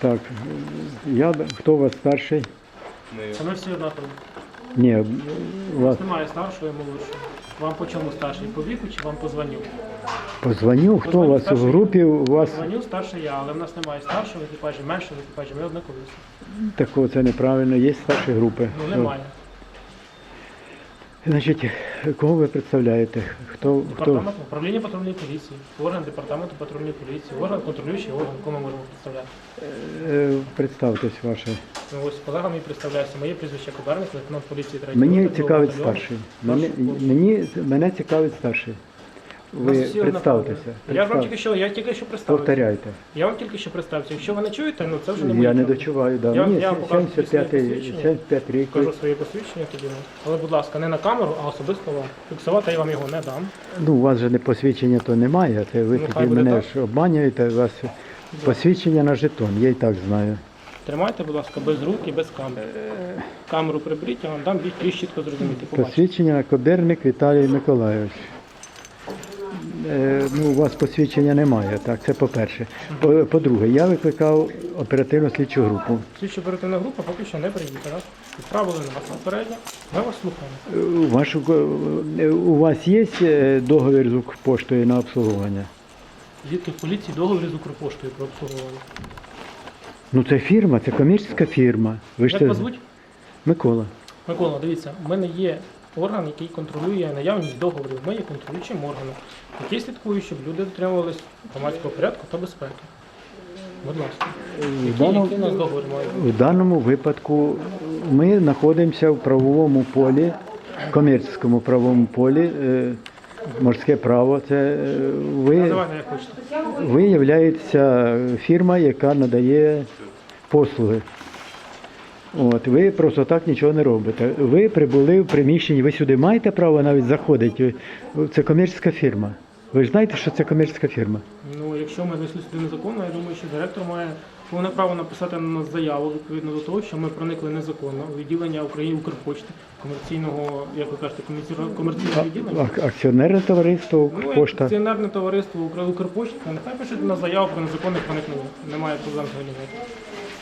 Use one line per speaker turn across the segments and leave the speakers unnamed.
Так, я, хто у вас старший?
Це ми всі однакові.
Ні, у вас
немає старшого і молодшого. Вам по чому старший? По віку чи вам позвоню?
позвоню, хто у вас в групі, у вас
Позвоню старший я, але в нас немає старшого екіпажі, меншого екіпажі, ми однакові. всі.
такого це неправильно, є старші групи.
Ну немає.
Значить, кого ви представляєте? Хто, хто?
Департамент управління патрульної поліції, орган департаменту патрульної поліції, орган контролюючий орган, кого ми можемо представляти.
Е, Представтесь ваше.
Ну ось колега мій представляється, моє прізвище Коберник, лейтенант поліції третього
Мені цікавить
батальйону.
старший.
Старший
мені, мене цікавить старший. Ви представтеся.
Я ж вам тільки що, я тільки що представився.
Повторяйте.
Я вам тільки що представився. Якщо ви не чуєте, ну це вже не моє
Я не дочуваю, да.
Я-
Мені
я вам покажу
75
своє посвідчення.
75 рік.
Кажу своє посвідчення тоді. ну. Але, будь ласка, не на камеру, а особисто вам. Фіксувати я вам його не дам.
Ну, у вас же не посвідчення, то немає. Це ви
Ну,
тоді
буде
мене
так.
ж обманюєте, у вас посвідчення на жетон, я і так знаю.
Тримайте, будь ласка, без рук і без камери. Камеру приберіть, я вам дам більш- більш чітко зрозуміти. Побачите.
Посвідчення Коберник Віталій Миколайович. Е, ну, у вас посвідчення немає, так, це по-перше. По- По-друге, я викликав оперативну слідчу групу.
Слідчо оперативна група поки що не приїхала. Відправили на вас попередньо. Ми вас слухаємо.
Е, У, вашу, е, у вас є договір з Укрпоштою на обслуговування?
Звідки в поліції договір з Укрпоштою про обслуговування.
Ну це фірма, це комерційна фірма. Ви ж
Як
це...
вас звуть?
Микола.
Микола, дивіться, в мене є орган, який контролює наявність договорів. Ми є контролюючим органом, який слідкує, щоб люди дотримувались громадського порядку та безпеки. Будь ласка.
В
Який,
даному,
який у нас договір має?
в даному випадку ми знаходимося в правовому полі, комерційному правовому полі, е, морське право. Це е, ви,
Називайте,
ви являєтеся фірма, яка надає послуги. От, ви просто так нічого не робите. Ви прибули в приміщенні, ви сюди маєте право навіть заходити. Це комерційна фірма. Ви ж знаєте, що це комерційна фірма?
Ну, якщо ми зайшли сюди незаконно, я думаю, що директор має повне право написати на нас заяву відповідно до того, що ми проникли незаконно у відділення України Укрпочти, комерційного, як ви кажете, комерційного відділення.
Ак- Акціонерне товариство,
Ну,
пошта.
акціонерне товариство «Укр- Укрпошта, нехай пишуть на заяву про незаконне проникнення. Немає проблем взагалі.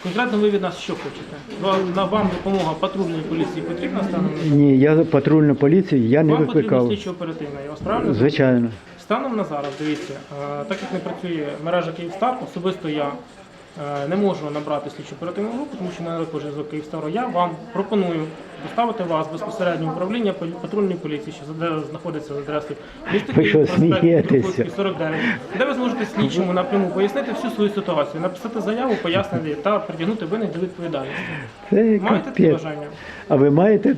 Конкретно ви від нас що хочете? Вам- На вам допомога патрульної поліції потрібна станом на
Ні, я патрульну поліцію я не
Вам потрібно
викликав.
слідчо оперативна. Я вас правильно
Звичайно.
Станом на зараз, дивіться, е, так як не працює мережа Київстар, особисто я е, не можу набрати слідчу оперативну групу, тому що в мене також зв'язок Київстару. Я вам пропоную доставити вас безпосередньо в управління патрульної поліції, що заде- знаходиться за адресою міста
Ви що, смієтеся?
49, де ви зможете слідчому напряму пояснити всю свою ситуацію, написати заяву, пояснити та притягнути винних до відповідальності.
Це
Маєте таке
капець.
бажання?
А ви маєте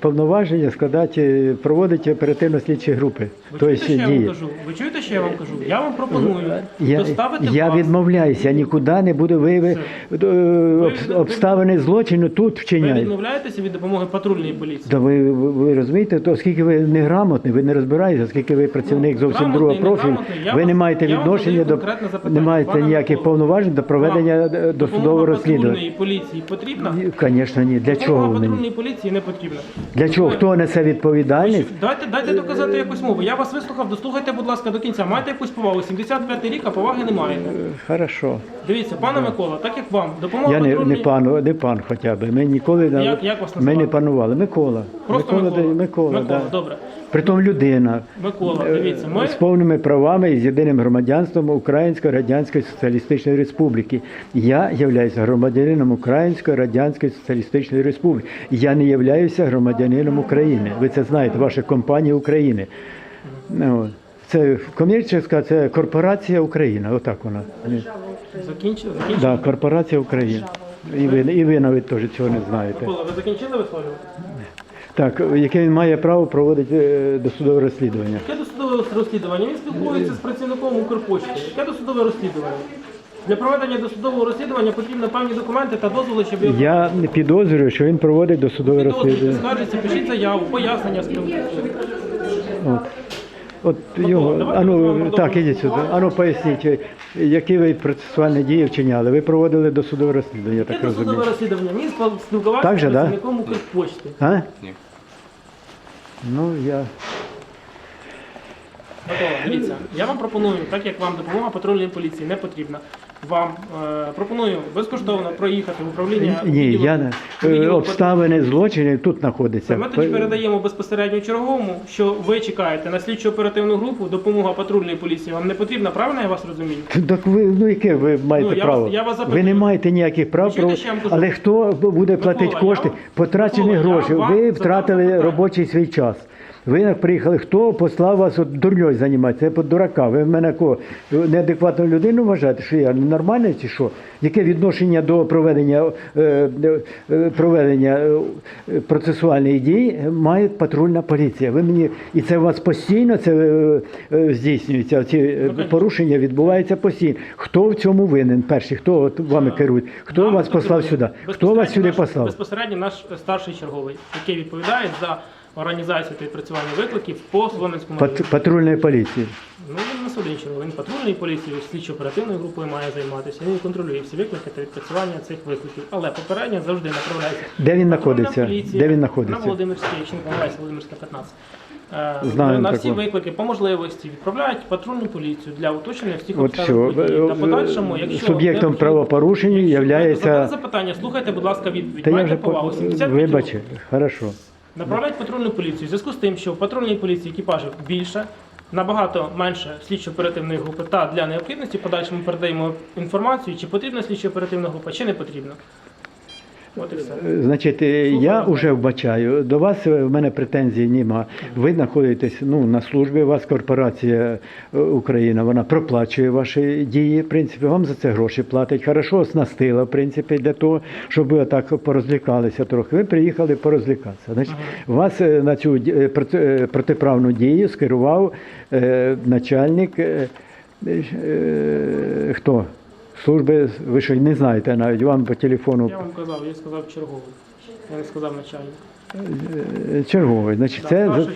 повноваження складати, проводити оперативно-слідчі групи.
Ви
Тобто
чуєте, що я вам
дії.
кажу? Ви чуєте, що я вам кажу? Я вам пропоную
Я,
доставити
я
вас.
відмовляюся, я нікуди не буду ви, ви, е,
ви-
обставини злочину тут
Ви відмовляєтеся від допомоги патрульної поліції?
Да ви, ви, ви розумієте, то оскільки ви неграмотний, ви не розбираєтеся, оскільки ви працівник зовсім
грамотний,
другого профілю,
неграмотний, я
ви не маєте
я вам
відношення
задаю
до
конкретне запитання.
не маєте
Пане
ніяких
Микола,
повноважень до проведення е,
допомога
досудового розслідування.
патрульної поліції потрібна?
Звісно, ні. Для
Допомога
чого мені?
патрульної поліції не потрібна.
Для чого? Хто несе відповідальність?
Дайте, дайте доказати якусь мову. Я вас вислухав, дослухайте, будь ласка, до кінця. Маєте якусь повагу? 75 рік, а поваги не маєте.
Хорошо.
Дивіться, пане Микола, так як вам, допомога
Я не, не
патрульної...
пан, не пан хоча б. Ми ніколи не-
Як- як вас
ми не панували. Микола.
Просто
Микола,
Микола.
Микола,
Микола,
да.
добре.
Притом людина.
Микола,
е,
дивіться, ми...
З повними правами і з єдиним громадянством Української Радянської Соціалістичної Республіки. Я являюся громадянином Української Радянської Соціалістичної Республіки. Я не являюся громадянином України. Ви це знаєте, ваша компанія України. Ну. Це комерційна, це корпорація Україна. Отак вона.
Закінчили? Закінчили?
Да, корпорація України. І ви, і ви навіть теж цього не знаєте.
Микола, ви закінчили висловлювати?
Так, яке він має право проводити е, досудове розслідування.
Яке досудове розслідування? Він спілкується з працівником Укрпошти. Яке досудове розслідування? Для проведення досудового розслідування потрібні певні документи та дозволи, щоб його
Я не підозрюю, що він проводить досудове
підозрюєте,
розслідування.
скаржиться, пишіть заяву, пояснення спілкується.
От, от
Микола,
його, ану, так, ідіть сюди. Ану, поясніть, е, які ви процесуальні дії вчиняли? Ви проводили досудове розслідування, я так
досудове
розумію.
розслідування? Він спіл- спілкувався
Так
з
же, да?
працівником Укрпошти.
А?
Ні.
Ну, я.
Готово, дивіться, я вам пропоную, так як вам допомога патрульної поліції не потрібна, вам е, пропоную безкоштовно проїхати в управління.
Ні, я не
відділу
е, обставини злочинів тут знаходяться.
ми тоді передаємо безпосередньо черговому, що ви чекаєте на слідчу оперативну групу, допомога патрульної поліції. Вам не потрібна, правильно я вас розумію?
Так ви ну яке ви маєте
Ну, я
право?
вас- я вас
ви
запитую.
не маєте ніяких прав,
чуєте,
про...
що я вам кажу?
але хто буде платити
я
кошти?
вам-
Потрачені
Микола, я
гроші.
вам
Ви
задав
втратили
запитання.
робочий свій час. Ви як приїхали, хто послав вас от дурньою займатися? Це по дурака. Ви в мене кого? Неадекватну людину вважаєте, що я ненормальний чи що? Яке відношення до проведення, е, е, проведення е, процесуальних дій має патрульна поліція? Ви мені і це у вас постійно це здійснюється. Ці е, порушення відбуваються постійно. Хто в цьому винен? Перший, хто от вами керує? Хто
Нам
вас послав сюди? Хто вас сюди
наш-
послав?
Безпосередньо наш старший черговий, який відповідає за організацію та відпрацювання викликів по Солонецькому району.
Пат- Патрульної поліції.
Ну він не один він патрульної поліції, слідчо-оперативною групою має займатися. Він контролює всі виклики та відпрацювання цих викликів. Але попередньо завжди направляється.
Де він
патрульна
знаходиться?
поліція
Де він
На
знаходиться?
Володимирській, якщо не помиляюсь, Володимирська 15. Е,
Знаю
на всі виклики по можливості відправляють патрульну поліцію для уточнення всіх
От
обставин
все.
події. Та
Е,
подальшому,
е,
якщо
Суб'єктом
необхідно-
правопорушення
Якщо ви
являється.
задали запитання, слухайте, будь ласка, відповідь.
Та я
Майте
вже
повагу.
по-
75
вибач,
років.
хорошо.
Направляють патрульну поліцію. В зв'язку з тим, що в патрульній поліції екіпажів більше, набагато менше слідчо-оперативної групи та для необхідності подальшому передаємо інформацію, чи потрібна слідчо-оперативна група, чи не потрібна. От і все.
Значить, е, я вже вбачаю, до вас е, в мене претензій нема. Ви знаходитесь ну, на службі, у вас корпорація е, Україна, вона проплачує ваші дії, в принципі, вам за це гроші платить. Хорошо оснастила, в принципі, для того, щоб ви так порозлікалися трохи. Ви приїхали порозлікатися. Значить, вас на цю протиправну дію скерував начальник. хто? Служби, ви що не знаєте навіть, вам по телефону
Я вам казав, я сказав черговий. Я не сказав начальник.
Е, Черговий, значить, це
черговий.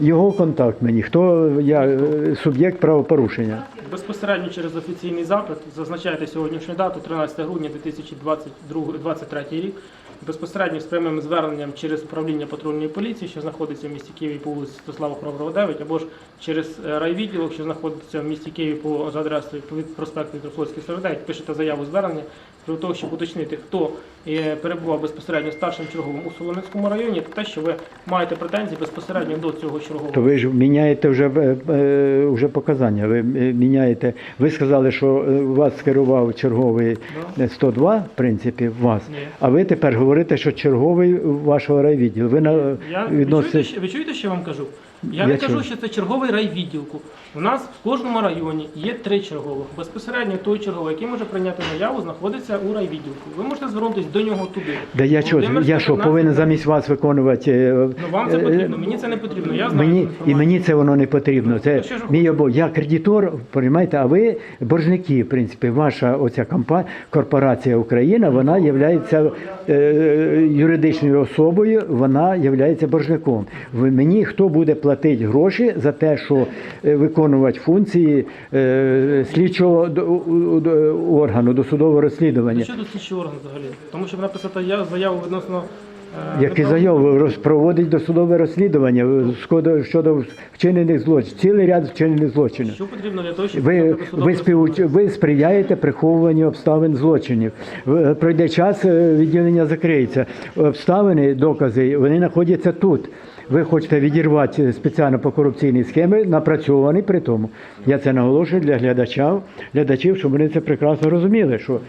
його контакт мені. Хто я е, суб'єкт правопорушення?
Безпосередньо через офіційний запит зазначаєте сьогоднішню дату, 13 грудня 2023 рік. Безпосередньо з прямим зверненням через управління патрульної поліції, що знаходиться в місті Києві по вулиці Святослава Храброго 9, або ж через е, райвідділок, що знаходиться в місті Києві по за адресою проспекту Митрофлотський 49, пишете заяву звернення для того, щоб уточнити, хто перебував безпосередньо старшим черговим у Солоницькому районі, те, що ви маєте претензії безпосередньо до цього чергового.
То ви ж міняєте вже, е, е, вже показання. Ви е, міняєте. Ви сказали, що вас скерував черговий е, 102, в принципі, вас.
Ні.
А ви тепер говорите, що черговий вашого райвідділу. Ви на
Я,
відносите.
ви чуєте, що я вам кажу? Я, не кажу, що це черговий райвідділку. У нас в кожному районі є три чергових. Безпосередньо той черговий, який може прийняти заяву, знаходиться у райвідділку. Ви можете звернутися до нього туди.
Да я що, я що
15.
повинен замість вас виконувати? е,
Ну вам це
е,
потрібно, мені це не потрібно. Я знаю
Мені, і мені це воно не потрібно. Це
Ну,
мій обов. Я кредитор, розумієте, а ви боржники, в принципі, ваша оця компанія, корпорація Україна, вона є юридичною особою, вона є боржником. Ви мені хто буде платити гроші за те, що е, виконувати функції е, слідчого до- до- органу досудового розслідування?
Що тут слідчий орган взагалі? Тому щоб написати я- заяву відносно. е,
Які роз- проводить досудове розслідування щодо, вчинених злочинів, цілий ряд вчинених злочинів.
Що потрібно для того, щоб
Ви, ви, спів, ви сприяєте приховуванню обставин злочинів. Пройде час, відділення закриється. Обставини, докази, вони знаходяться тут. Ви хочете відірвати спеціально по корупційній схемі, напрацьований при тому. Я це наголошую для глядачів, глядачів, щоб вони це прекрасно розуміли, що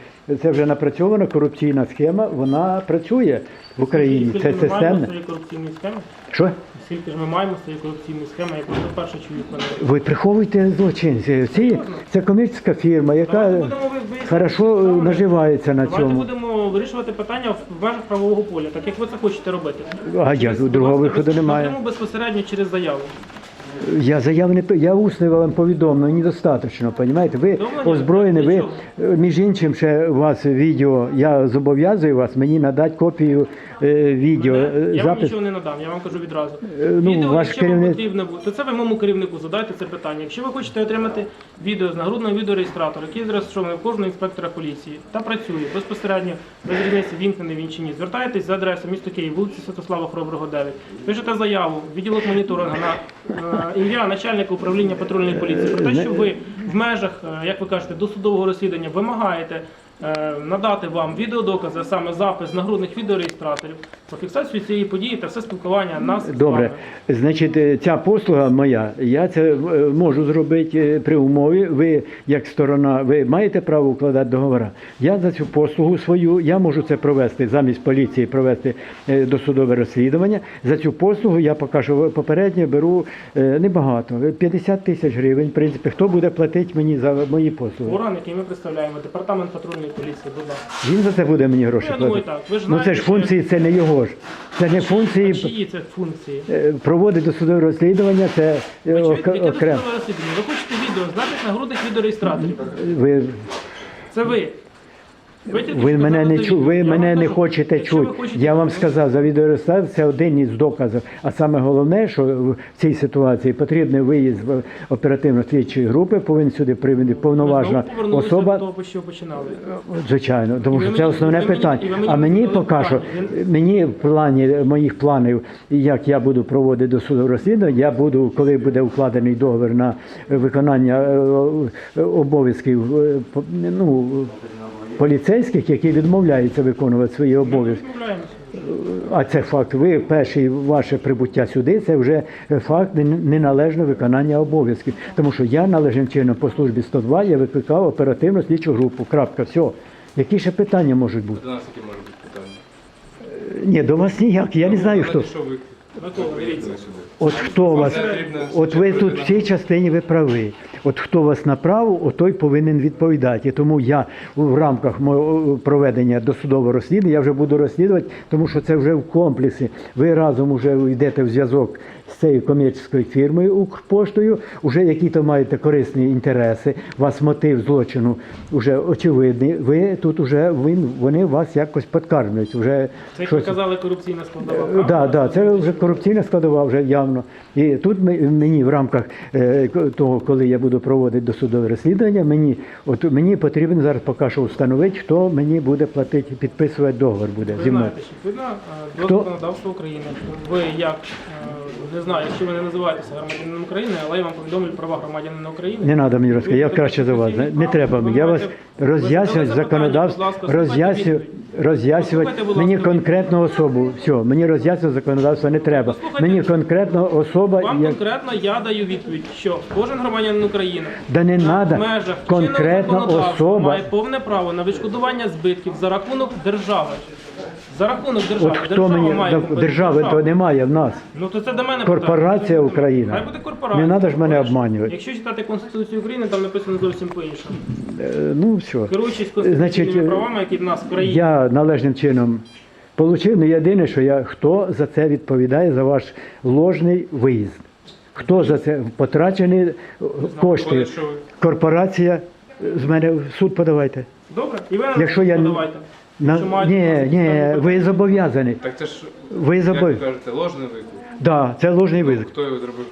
це вже напрацьована корупційна схема, вона працює в Україні.
Скільки
Це
ж ми маємо
системне.
схеми?
Що?
Скільки ж ми маємо свої корупційні схеми, я просто перше чую.
Ви приховуєте злочинці. Ці, це комерційна фірма, яка
будемо ви- виясняти,
хорошо е, наживається на
Давайте
цьому.
будемо вирішувати питання в межах правового поля, так як ви це хочете робити.
А я
Через-
другого
ласка,
виходу
без-
немає.
напряму безпосередньо через заяву.
Я заяв не пи- я усне вам повідомлено, недостатньо, розумієте? Ви
Повідомлення?
озброєні, ви е, між іншим ще у вас відео. Я зобов'язую вас мені надати копію е, відео.
Мене-
е,
я вам
запис.
нічого не надам, я вам кажу відразу.
Е, ну,
відео,
ваш
якщо вам потрібно, буде, то це ви моєму керівнику задайте це питання. Якщо ви хочете отримати відео з нагрудного відеореєстратора, який зареєстрований у кожного інспектора поліції та працює безпосередньо без різниці вімкнений він чи ні, звертайтесь за адресою місто Київ, вулиця Святослава Хроброго 9. Пишете заяву, відділок моніторингу на е, ім'я начальника управління патрульної поліції. Про те, що ви в межах, е, як ви кажете, досудового розслідування вимагаєте е, надати вам відеодокази, саме запис нагрудних відеореєстраторів, про фіксацію цієї події та все спілкування нас з
Добре,
вами.
значить, е, ця послуга моя, я це е, можу зробити е, при умові. Ви, як сторона, ви маєте право укладати договори. Я за цю послугу свою, я можу це провести замість поліції, провести е, досудове розслідування. За цю послугу я покажу попередньо беру е, небагато, 50 тисяч гривень. В принципі, хто буде платити мені за мої послуги?
Орган, який ми представляємо, департамент патрульної поліції, будь ласка.
Він за це буде мені гроші
Ну, я думаю,
платити.
так. Ви ж
Ну це
знаєте,
ж функції, це не його ж. Це не
А
функції.
чиї це функції?
Е, Проводить досудове розслідування, це е,
Ви чуєте,
ок-
яке
окремо.
досудове розслідування? Ви хочете відео, запис нагрудних відеореєстраторів.
Ви,
Це ви. Ви,
мене не чу, ви мене не хочете чути. Я вам сказав, за відеореєстрацію це один із доказів. А саме головне, що в цій ситуації потрібний виїзд оперативно-слідчої групи, повинен сюди привести повноважна особа.
до того, що починали.
Звичайно, тому що це основне питання. А мені поки що, мені в плані моїх планів, як я буду проводити до суду розслідування, я буду, коли буде укладений договір на виконання е, обов'язків е, ну, поліцейських, які відмовляються виконувати свої обов'язки.
Відмовляємося.
А це факт. Ви перший ваше прибуття сюди, це вже факт неналежного виконання обов'язків. Тому що я належним чином по службі 102 я викликав оперативну слідчу групу. Крапка, все. Які ще питання можуть бути?
До нас які можуть бути питання?
Ні, до вас ніяк. Я не знаю хто.
Що ви
Микола, дивіться.
сюди?
От хто вас, от ви тут в цій частині ви праві. От хто вас направив, той повинен відповідати. Тому я в рамках мого проведення досудового розслідування я вже буду розслідувати, тому що це вже в комплексі. Ви разом вже йдете в зв'язок з цією комерційною фірмою Укрпоштою, вже які то маєте корисні інтереси, у вас мотив злочину вже очевидний. Ви тут вже він, вони вас якось підкармлюють. Вже
Це як
щось-
ви казали, корупційна складова.
так,
правда?
да, да, це вже корупційна складова вже явно. І тут мені в рамках е, того, коли я буду проводити досудове розслідування, мені от мені потрібно зараз поки що встановити, хто мені буде платити, підписувати договор буде зі мною.
знаєте, що відповідно е, до
Хто?
законодавства України, ви як, е, не знаю, якщо ви не називаєтеся громадянином України, але я вам повідомлю права громадянина України.
Не треба мені розказати, я краще за вас. Не, не треба мені. Я вас роз'яснюю законодавство, роз'яснюю, роз'яснювати мені конкретну особу. Все, мені роз'яснювати законодавство не треба. Мені конкретна особа,
Вам
як
конкретно я даю відповідь, що кожен громадянин України
да не
на межах
конкретна особа.
має повне право на відшкодування збитків за рахунок держави. За рахунок держави.
От хто
Держава
мені
має купити
держави то немає в нас.
Ну то це до мене
Корпорація
питання.
Україна.
Хай буде корпорація.
Не треба ж мене обманювати.
Якщо читати Конституцію України, там написано зовсім по-іншому.
Е, Ну все.
Керуючись конституційними
Значить,
правами, які в нас в країні.
Я належним чином отримав, не єдине, що я хто за це відповідає за ваш ложний виїзд. Хто за це потрачені е, кошти?
Що ви
Корпорація з мене в суд подавайте.
Добре? І ви
Якщо я-
подавайте.
На,
маєте
ні, ні, ви зобов'язані.
Так це ж
Ви
як ви
зобов'язані.
кажете, ложний виклик.
Да, це ложний виклик.
Хто його зробив?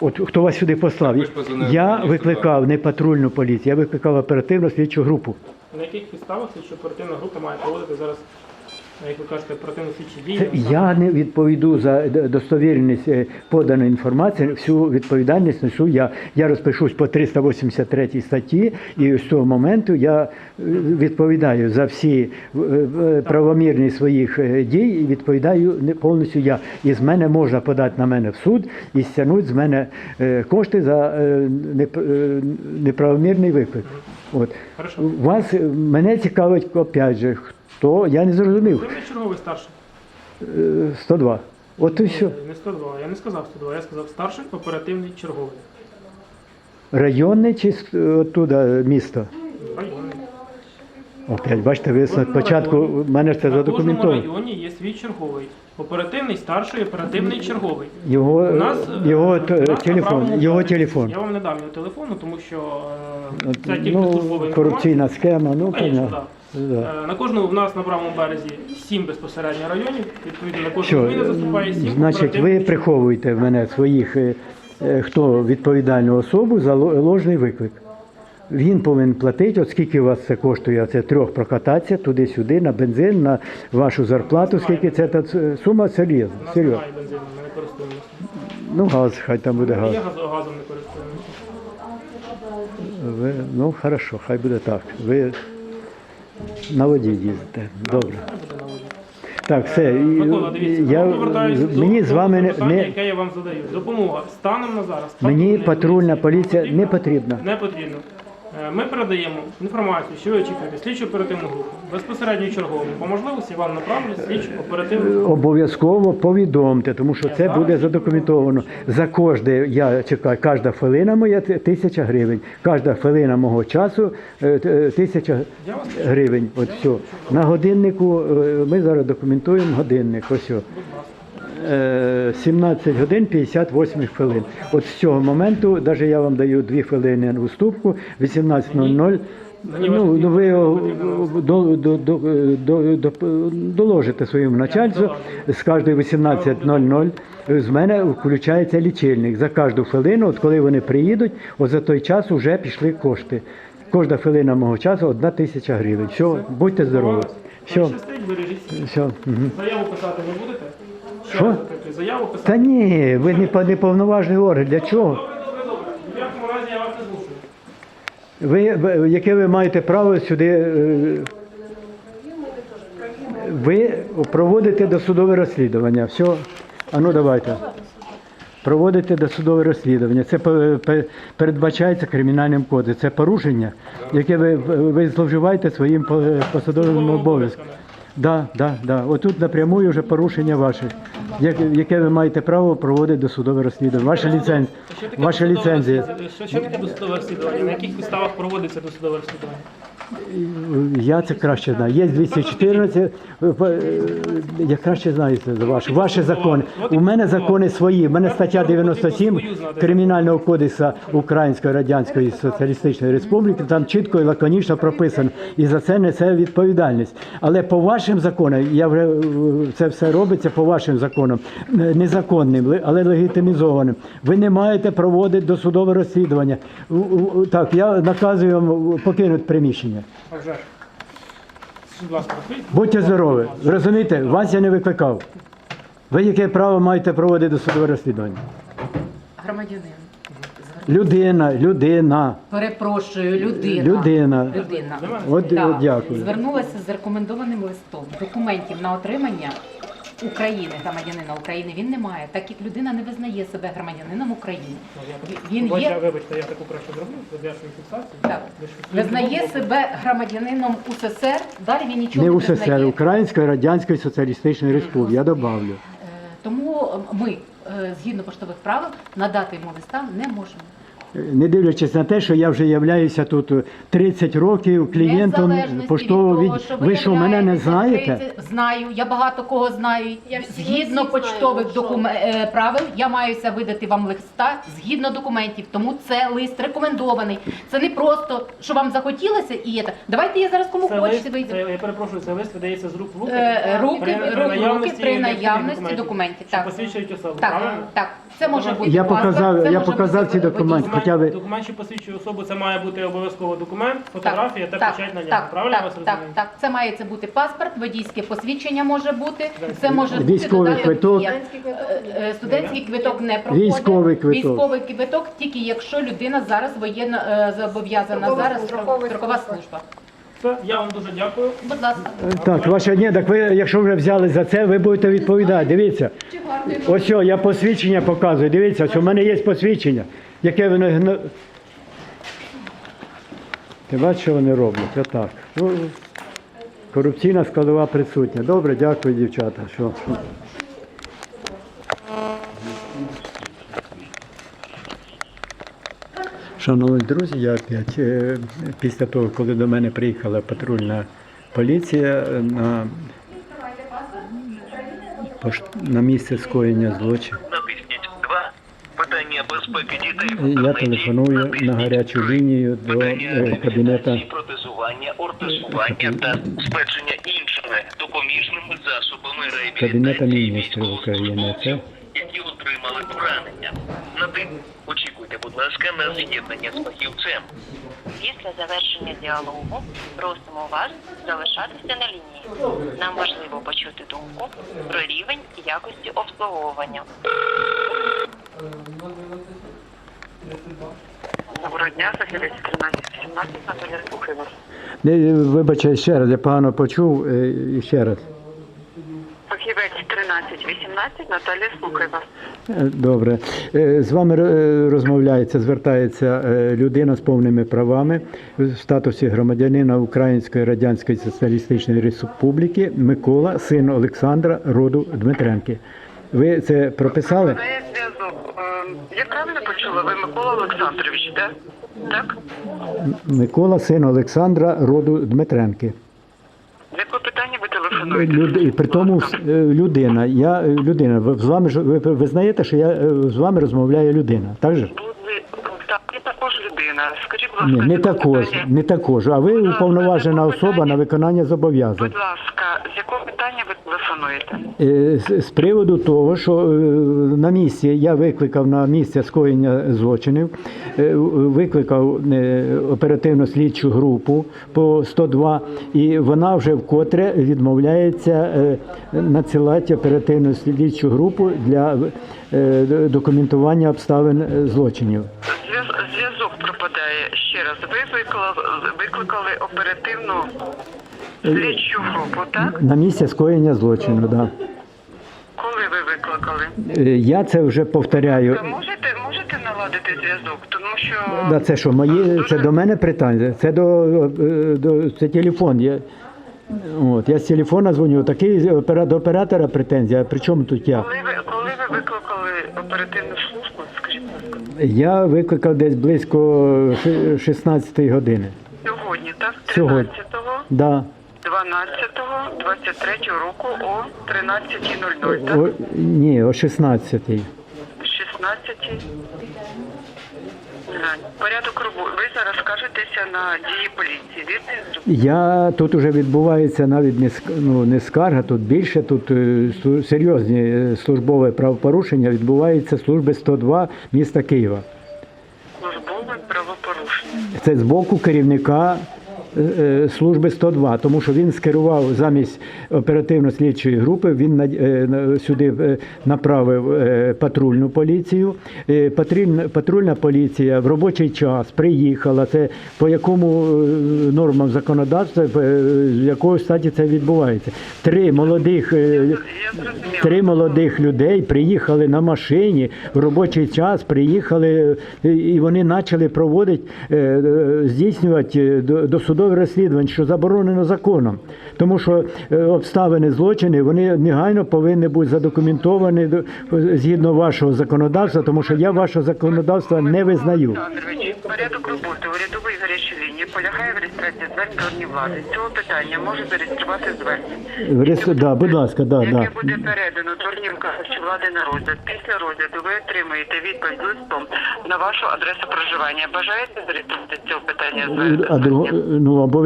От хто вас сюди послав?
ви ж позвонили
Я
мені
викликав не патрульну поліцію, я викликав оперативну слідчу групу.
На яких підставах слідчо оперативна група має проводити зараз, як ви кажете, оперативно слідчі дії?
я не відповіду за достовірність е, поданої інформації. Всю відповідальність несу я. Я розпишусь по 383 статті, і з того моменту я е, відповідаю за всі е, е, правомірні своїх е, дій і відповідаю не- повністю я. І з мене можна подати на мене в суд і стягнути з мене е, кошти за е, е, неправомірний виклик. От.
Хорошо.
Вас е, мене цікавить опять же, хто я не зрозумів.
Мені черговий старший.
Е, 102. От і все.
Не 102, я не сказав 102, я сказав старший оперативний черговий.
Районне чи оттуда місто?
Районний.
Опять, бачите, ви спочатку, в мене ж це
На кожному
задокументовано.
районі є свій черговий. Оперативний, старший, оперативний, черговий.
Його,
У нас, е,
його
у нас
телефон, його телефон.
Я вам не дам його телефону, тому що е, це тільки
Ну,
службова інформація.
корупційна схема, ну,
Конечно,
понятно. Да.
Е, На кожному в нас на правому березі сім безпосередньо районів. Відповідно, на кожну зміну заступає сім.
значить, ви приховуєте в мене своїх, е, е, хто відповідальну особу за ложний виклик. Він повинен платити, от скільки у вас це коштує, це трьох прокатація туди-сюди, на бензин, на вашу зарплату, скільки це та сума серйозна. Серйозна.
немає бензину, ми не користуємося.
Ну, газ, хай там буде газ.
Я газо- газом не користуємося.
ви, ну хорошо, хай буде так. Ви на воді їздите. Добре. Так, все. і-
Микола, дивіться,
я,
я, повертаюся до
мені з вами не,
питання,
не
яке я вам задаю. Допомога станом на зараз.
мені патрульна поліція не потрібна.
Не потрібно. Е, Ми передаємо інформацію, що ви очікуєте, слідчу оперативну групу, безпосередньо чергову. По можливості вам направлять слідчу оперативну групу.
Обов'язково повідомте, тому що це буде задокументовано. За кожне, я чекаю, кожна хвилина моя тисяча гривень. Кожна хвилина мого часу е, е, тисяча гривень. От все. На годиннику ми зараз документуємо годинник. Ось. О.
будь ласка.
Е, 17 годин 58 хвилин. От з цього моменту, навіть я вам даю 2 хвилини уступку, 18.00.
Мені
Ну, ну ви до, до, до, до, до, доложите своєму начальству, з кожної 18.00 з мене включається лічильник. За кожну хвилину, от коли вони приїдуть, от за той час вже пішли кошти. Кожна хвилина мого часу одна тисяча гривень. Все, будьте здорові. Все, все.
Заяву писати не будете?
Що?
таки, Заяву писати?
Та ні, ви не, не повноважний орган. Для чого?
Добре, добре, добре. В якому разі я вас не змушую.
Ви, ви- яке ви маєте право сюди? е, Ви проводите досудове розслідування. Все, а ну давайте. Проводите досудове розслідування. Це пе- пе- передбачається кримінальним кодексом. Це порушення, яке ви, ви зловживаєте своїм по- посадовим обов'язком. Да, да, да. Отут напрямую вже порушення ваше, яке, яке ви маєте право проводити досудове розслідування. Ваша ліцензія.
Що таке
Ваша
досудове
ліцензія.
розслідування? Що, що таке досудове розслідування? На яких підставах проводиться досудове розслідування?
Я це краще знаю. Є 214, е, я краще знаю це за ваші. Ваші закони. У мене закони свої. У мене стаття 97 Кримінального кодексу Української Радянської Соціалістичної Республіки. Там чітко і лаконічно прописано. І за це несе відповідальність. Але по вашим законам, я вже е, це все робиться по вашим законам, е, незаконним, але легітимізованим. Ви не маєте проводити досудове розслідування. Так, я наказую вам покинути приміщення.
Відкрийте.
Будьте здорові. Розумієте, вас я не викликав. Ви яке право маєте проводити досудове розслідування?
Громадянин.
Людина, людина,
Перепрошую, людина.
людина.
Людина.
От,
Так.
от дякую.
Звернулася з рекомендованим листом. Документів на отримання України, громадянина України, він не має, так як людина не визнає себе громадянином України. Він
Вибачте,
є
Вибачте, я таку краще зроблю, задержую фіксацію.
так,
Ви ж
визнає себе громадянином УССР, далі він нічого
Не
не,
УССР. Української Радянської Соціалістичної Республіки. Я добавлю.
Е, Тому ми, е, згідно поштових правил, надати йому листа не можемо.
Не дивлячись на те, що я вже являюся тут 30 років клієнтом
Незалежності
поштового
від того,
від...
що
Ви що, мене не
являєтеся
знаєте?
30 Знаю, я багато кого знаю.
Я
Згідно
всіх
почтових
знаю, що.
докумен... е, правил, я маюся видати вам листа згідно документів. Тому це лист рекомендований. Це не просто, що вам захотілося і є. так. Давайте я зараз кому
Це
хочете
лист,
вийду.
це, я перепрошую, це лист видається з рук в руки.
Е, руки,
при,
руки,
при наявності,
руки при наявності документів.
що
Так.
посвідчують особу,
Так,
правильно?
так. Це може бути
Я
паспорт,
показав-
це
я
може
показав
бути
ці документи.
водійський
Хоча ви-
Документ, що посвідчує особу, це має бути обов'язково документ, фотографія та
так,
печать на нього.
так,
правильно я
так,
вас
так,
розумію?
так. Це має це бути паспорт, водійське посвідчення може бути. Це може бути
Військовий
додаток
квиток.
Студентський квиток.
Е, е, Студентський квиток не проходить.
Військовий квиток.
Військовий квиток тільки якщо людина зараз воєнно е, зобов'язана
Строкова
зараз
служба.
строкова служба.
Все, я вам дуже дякую.
Будь ласка.
Так, ваше ні, так ви, якщо вже взяли за це, ви будете відповідати. Дивіться. Ось о, я посвідчення показую. Дивіться, ось у мене є посвідчення, яке вони гно- Ти бачиш, що вони роблять? Отак. Ну, корупційна складова присутня. Добре, дякую, дівчата. Що? Шановні друзі, я опять е, після того, коли до мене приїхала патрульна поліція е, на, на місце скоєння злочину.
Натисніть 2. Питання безпеки дітей
Я телефоную на гарячу лінію до е, кабінету.
протезування, ортезування та спечення іншими допоміжними засобами реабілітації
міністрів України.
Які отримали поранення. Нати... Будь ласка, на з'єднання з фахівцем.
Після завершення діалогу просимо вас залишатися на лінії. Нам важливо почути думку про рівень якості обслуговування. Доброго дня, Софія 13. Наталя, слухаю вас.
Не, Вибачте, ще раз, я погано почув. е, і Ще раз.
Фахівець 13-18, Наталя, слухаю.
Е, Добре. Е, З вами е, розмовляється, звертається людина з повними правами в статусі громадянина Української Радянської Соціалістичної Республіки Микола, син Олександра, роду Дмитренки. Ви це прописали?
Я правильно почула? Ви Микола Олександрович, так? Так?
Микола, син Олександра, роду Дмитренки. І при тому е, людина. Я е, людина. Ви з вами ж ви, ви знаєте, що я е, з вами розмовляє людина. Так же? ж?
Ви- Так, я також людина. Скажіть, будь
Ні,
ласка,
не
з якого
також,
питання-
не також. А ви уповноважена особа на виконання зобов'язань.
Будь ласка, з якого телефонуєте?
Е, З приводу того, що е, на місці я викликав на місце скоєння злочинів, е, викликав оперативно слідчу групу по 102, і вона вже вкотре відмовляється надсилати оперативну слідчу групу для документування обставин злочинів.
Зв'язок пропадає ще раз. Ви викликали оперативну слідчу групу, так?
На місці скоєння злочину, да.
Коли ви викликали?
Е, Я це вже повторяю.
Ви можете, можете наладити зв'язок? Тому що
Да, це що, мої, це до мене питання, це до, е, до це телефон. Я, от, я з телефона дзвоню, такий опера- до оператора претензія, а при чому тут я?
коли ви коли ви викликали оперативну службу, скажіть, будь ласка,
Я викликав десь близько ши- 16 години.
сьогодні, так?
Сьогодні.
13-го,
Да.
12-го, 23-го року о 13.00, так?
О, ні, о 16
16 Порядок роботи. Ви зараз скажетеся на дії поліції. Вірно?
Я тут вже відбувається навіть не ск- ну, не скарга, тут більше тут е, серйозні е, службове правопорушення відбувається служби 102 міста Києва.
Службове правопорушення.
Це з боку керівника служби 102, тому що він скерував замість оперативно-слідчої групи, він е, сюди е, направив е, патрульну поліцію. Е, Патрульна, поліція в робочий час приїхала. Це по якому е, нормам законодавства, е, з якої статі це відбувається. Три молодих. е. Три молодих людей приїхали на машині в робочий час, приїхали е, і вони почали проводити, е, е, здійснювати е, до- розслідувань, що заборонено законом. Тому що е, обставини злочини вони негайно повинні бути задокументовані до- згідно вашого законодавства, тому що я вашого законодавства не визнаю.
Порядок роботи урядової гарячої лінії полягає в реєстрації звернень до органів влади. З цього питання може зареєструвати звернення.
В Да, будь ласка, да,
яке
да.
буде передано до органів виконавчої влади на розгляд. Після розгляду ви отримаєте відповідь листом на вашу адресу проживання. Бажаєте зареєструвати з цього питання
А
звернення?
ну обов'язково.